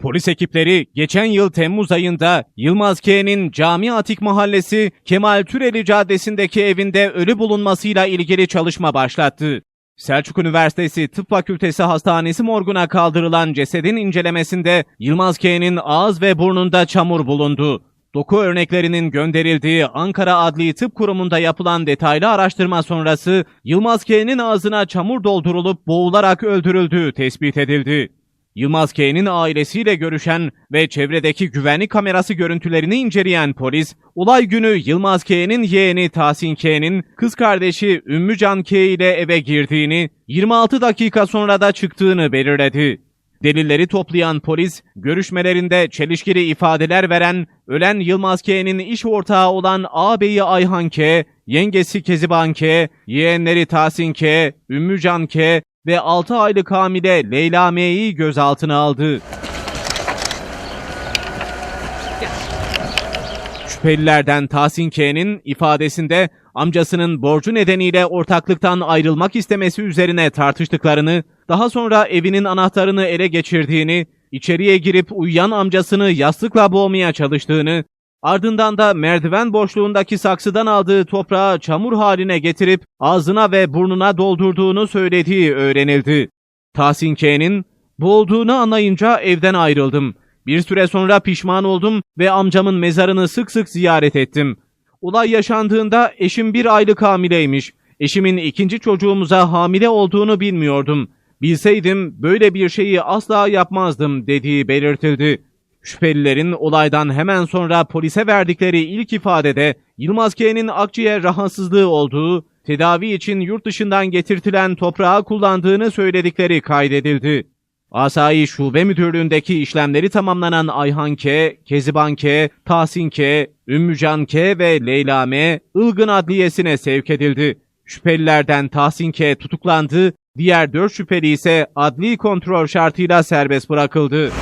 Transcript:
Polis ekipleri geçen yıl Temmuz ayında Yılmaz K'nin Cami Atik Mahallesi Kemal Türeli Caddesi'ndeki evinde ölü bulunmasıyla ilgili çalışma başlattı. Selçuk Üniversitesi Tıp Fakültesi Hastanesi morguna kaldırılan cesedin incelemesinde Yılmaz K'nin ağız ve burnunda çamur bulundu. Doku örneklerinin gönderildiği Ankara Adli Tıp Kurumu'nda yapılan detaylı araştırma sonrası Yılmaz K'nin ağzına çamur doldurulup boğularak öldürüldüğü tespit edildi. Yılmaz K'nin ailesiyle görüşen ve çevredeki güvenlik kamerası görüntülerini inceleyen polis, olay günü Yılmaz K'nin yeğeni Tahsin K'nin kız kardeşi Ümmücan K ile eve girdiğini, 26 dakika sonra da çıktığını belirledi. Delilleri toplayan polis, görüşmelerinde çelişkili ifadeler veren, ölen Yılmaz K'nin iş ortağı olan ağabeyi Ayhan K, yengesi Keziban K, yeğenleri Tahsin K, Ümmücan K ve 6 aylık hamile Leyla M'yi gözaltına aldı. Şüphelilerden Tahsin K'nin ifadesinde amcasının borcu nedeniyle ortaklıktan ayrılmak istemesi üzerine tartıştıklarını, daha sonra evinin anahtarını ele geçirdiğini, içeriye girip uyuyan amcasını yastıkla boğmaya çalıştığını, ardından da merdiven boşluğundaki saksıdan aldığı toprağı çamur haline getirip ağzına ve burnuna doldurduğunu söylediği öğrenildi. Tahsin K'nin, boğulduğunu anlayınca evden ayrıldım. Bir süre sonra pişman oldum ve amcamın mezarını sık sık ziyaret ettim. Olay yaşandığında eşim bir aylık hamileymiş. Eşimin ikinci çocuğumuza hamile olduğunu bilmiyordum. Bilseydim böyle bir şeyi asla yapmazdım dediği belirtildi. Şüphelilerin olaydan hemen sonra polise verdikleri ilk ifadede Yılmaz K'nin akciğer rahatsızlığı olduğu, tedavi için yurt dışından getirtilen toprağı kullandığını söyledikleri kaydedildi. Asayi Şube Müdürlüğü'ndeki işlemleri tamamlanan Ayhan K, Keziban K, Tahsin K, Ümmücan K ve Leyla M, Ilgın Adliyesi'ne sevk edildi. Şüphelilerden Tahsin K tutuklandı, diğer dört şüpheli ise adli kontrol şartıyla serbest bırakıldı.